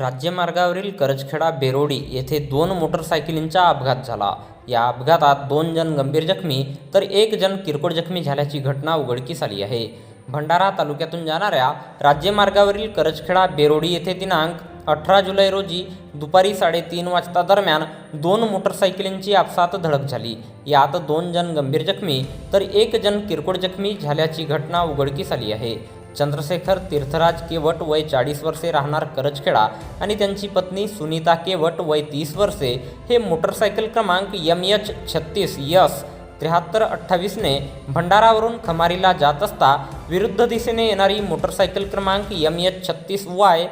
राज्यमार्गावरील करजखेडा बेरोडी येथे दोन मोटरसायकलींचा अपघात झाला. या अपघातात दोन जण गंभीर जखमी तर एक जण किरकोळ जखमी झाल्याची घटना उघडकीस आली आहे. भंडारा तालुक्यातून जाणाऱ्या राज्यमार्गावरील करजखेडा बेरोडी येथे दिनांक अठरा जुलै रोजी दुपारी साडेतीन वाजता दरम्यान दोन मोटरसायकलींची आपसात धडक झाली. यात दोन जण गंभीर जखमी तर एक जण किरकोळ जखमी झाल्याची घटना उघडकीस आली आहे. चंद्रशेखर तीर्थराज केवट वय चाळीस वर्षे राहणार करजखेडा आणि त्यांची पत्नी सुनीता केवट वय तीस वर्षे हे मोटरसायकल क्रमांक यम एच छत्तीस यस त्र्याहत्तर अठ्ठावीसने भंडारावरून खमारीला जात असता विरुद्ध दिशेने येणारी मोटरसायकल क्रमांक यम एच छत्तीस वाय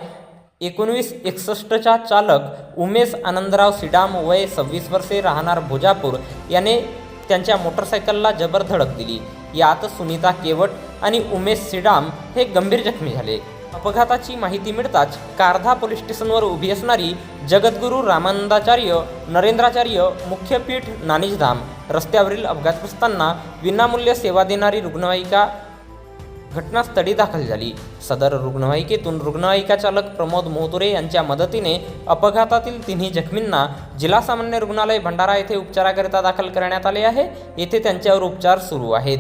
एकोणवीस एकसष्टचा चालक उमेश आनंदराव सिडाम वय सव्वीस वर्षे राहणार भोजापूर याने त्यांच्या मोटरसायकलला जबर धडक दिली. यात सुनीता केवट आणि उमेश सिडाम हे गंभीर जखमी झाले. अपघाताची माहिती मिळताच कारधा पोलीस स्टेशनवर उभी असणारी जगद्गुरू रामानंदाचार्य नरेंद्राचार्य मुख्यपीठ नानिजधाम रस्त्यावरील अपघातग्रस्तांना विनामूल्य सेवा देणारी रुग्णवाहिका घटनास्थळी दाखल झाली. सदर रुग्णवाहिकेतून रुग्णवाहिका चालक प्रमोद मोहतुरे यांच्या मदतीने अपघातातील तिन्ही जखमींना जिल्हा सामान्य रुग्णालय भंडारा येथे उपचाराकरिता दाखल करण्यात आले आहे. येथे त्यांच्यावर उपचार सुरू आहेत.